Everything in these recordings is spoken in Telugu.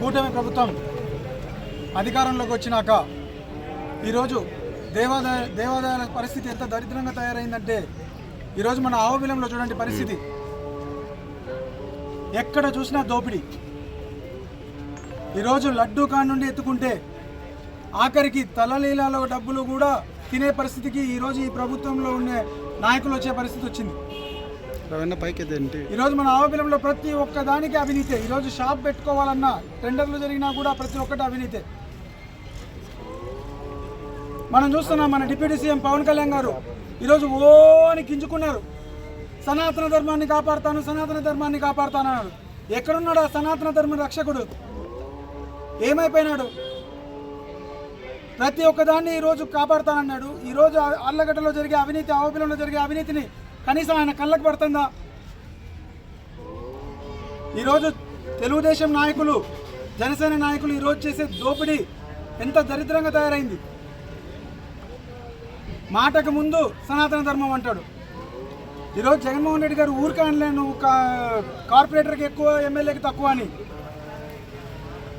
కూటమి ప్రభుత్వం అధికారంలోకి వచ్చినాక ఈరోజు దేవాదాయ దేవాదాయాల పరిస్థితి ఎంత దరిద్రంగా తయారైందంటే ఈరోజు మన ఆవబిలంలో చూడండి పరిస్థితి. ఎక్కడ చూసినా దోపిడీ. ఈరోజు లడ్డూ కాడ నుండి ఎత్తుకుంటే ఆఖరికి తలలీలాలో డబ్బులు కూడా తినే పరిస్థితికి ఈరోజు ఈ ప్రభుత్వంలో ఉండే నాయకులు వచ్చే పరిస్థితి వచ్చింది. రవణ పైకి ఈరోజు మన ఆవపిలంలో ప్రతి ఒక్క దానికి అవినీతే ఈరోజు షాప్ పెట్టుకోవాలన్నా టెండర్లు జరిగినా కూడా ప్రతి ఒక్కటి అవినీతే. మనం చూస్తున్నాం మన డిప్యూటీ సీఎం పవన్ కళ్యాణ్ గారు ఈరోజు ఓని గింజుకున్నారు సనాతన ధర్మాన్ని కాపాడుతాను సనాతన ధర్మాన్ని కాపాడుతానన్నాడు ఎక్కడున్నాడు ఆ సనాతన ధర్మ రక్షకుడు? ఏమైపోయినాడు? ప్రతి ఒక్కదాన్ని ఈరోజు కాపాడుతానన్నాడు. ఈరోజు అల్లగడ్డలో జరిగే అవినీతి ఆవపిలంలో జరిగే అవినీతిని కనీసం ఆయన కళ్ళకు పడుతుందా? ఈరోజు తెలుగుదేశం నాయకులు జనసేన నాయకులు ఈరోజు చేసే దోపిడీ ఎంత దరిద్రంగా తయారైంది. మాటకు ముందు సనాతన ధర్మం అంటాడు. ఈరోజు జగన్మోహన్ రెడ్డి గారు ఊరికే అనలేను కా- కార్పొరేటర్కి ఎక్కువ ఎమ్మెల్యేకి తక్కువ అని.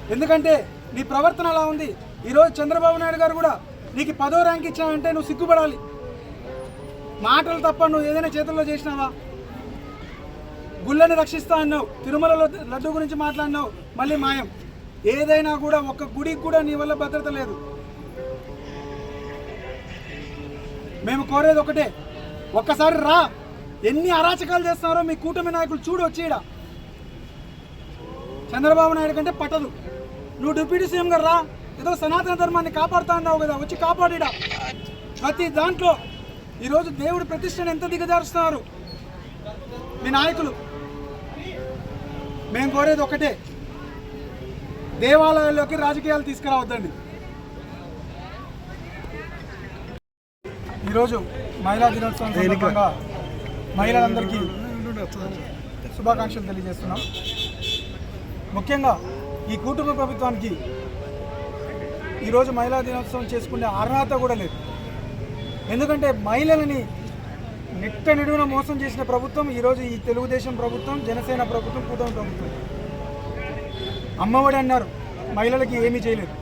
ఎందుకంటే నీ ప్రవర్తన అలా ఉంది. ఈరోజు చంద్రబాబు నాయుడు గారు కూడా నీకు పదో ర్యాంక్ ఇచ్చావంటే నువ్వు సిగ్గుపడాలి. మాటలు తప్ప నువ్వు ఏదైనా చేతుల్లో చేసినావా? గుళ్ళని రక్షిస్తా అన్నావు తిరుమలలో లడ్డు గురించి మాట్లాడినావు మళ్ళీ మాయం. ఏదైనా కూడా ఒక్క గుడికి కూడా నీ వల్ల భద్రత లేదు. మేము కోరేది ఒకటే ఒక్కసారి రా. ఎన్ని అరాచకాలు చేస్తున్నారో మీ కూటమి నాయకులు చూడు వచ్చేయడ ఈడ. చంద్రబాబు నాయుడు కంటే పట్టదు. నువ్వు డిప్యూటీ సీఎం గారు రా. ఏదో సనాతన ధర్మాన్ని కాపాడుతా అన్నావు కదా వచ్చి కాపాడిడా ప్రతి దాంట్లో ఈరోజు దేవుడి ప్రతిష్టను ఎంత దిగజారుస్తున్నారు? మీ నాయకులు. మేము కోరేది ఒకటే. దేవాలయాల్లోకి రాజకీయాలు తీసుకురావద్దండి. ఈరోజు మహిళా దినోత్సవం సందర్భంగా మహిళలందరికీ శుభాకాంక్షలు తెలియజేస్తున్నాం. ముఖ్యంగా ఈ కుటుంబ ప్రభుత్వానికి ఈరోజు మహిళా దినోత్సవం చేసుకునే అర్హత కూడా లేదు. ఎందుకంటే మహిళలని నిట్ట నిడుగున మోసం చేసిన ప్రభుత్వం ఈరోజు ఈ తెలుగుదేశం ప్రభుత్వం జనసేన ప్రభుత్వం కూటమి ప్రభుత్వం. అమ్మఒడి అన్నారు మహిళలకి ఏమీ చేయలేదు.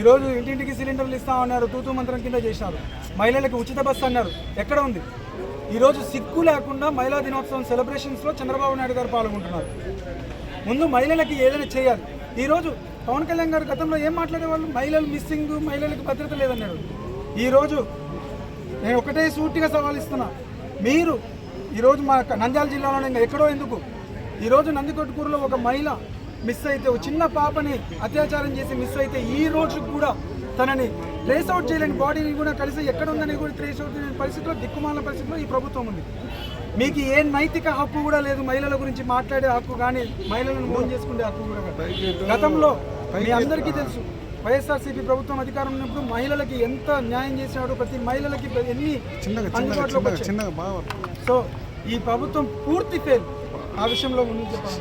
ఈరోజు ఇంటింటికి సిలిండర్లు ఇస్తామన్నారు తూతూ మంత్రం కింద చేశారు. మహిళలకు ఉచిత బస్సు అన్నారు. ఎక్కడ ఉంది? ఈరోజు సిగ్గు లేకుండా మహిళా దినోత్సవం సెలబ్రేషన్స్లో చంద్రబాబు నాయుడు గారు పాల్గొంటున్నారు. ముందు మహిళలకి ఏదైనా చేయాలి. ఈరోజు పవన్ కళ్యాణ్ గారు గతంలో ఏం మాట్లాడేవాళ్ళు? మహిళలు మిస్సింగ్ మహిళలకు భద్రత లేదన్నారు. ఈరోజు నేను ఒకటే సూటిగా సవాల్ ఇస్తున్నా. మీరు ఈరోజు మా నంద్యాల జిల్లాలో ఇంకా ఎక్కడో ఎందుకు? ఈరోజు నందికొట్టుకూరులో ఒక మహిళ మిస్ అయితే ఒక చిన్న పాపని అత్యాచారం చేసి మిస్ అయితే ఈ రోజు కూడా తనని ట్రేస్ అవుట్ చేయలేని బాడీని కూడా కలిసి ఎక్కడ ఉందని కూడా ట్రేస్ అవుట్ చేయలేని పరిస్థితిలో దిక్కుమాల పరిస్థితిలో ఈ ప్రభుత్వం ఉంది. మీకు ఏ నైతిక హక్కు కూడా లేదు మహిళల గురించి మాట్లాడే హక్కు కానీ మహిళలను మోసం చేసుకునే హక్కు కూడా. గతంలో మీ అందరికీ తెలుసు. వైఎస్ఆర్సీపీ ప్రభుత్వం అధికారం ఉన్నప్పుడు మహిళలకి ఎంత న్యాయం చేసినాడు ప్రతి మహిళలకి ఎన్ని బాగా సో ఈ ప్రభుత్వం పూర్తి ఫెయిల్ ఆ విషయంలో ముందు చెప్పాలి.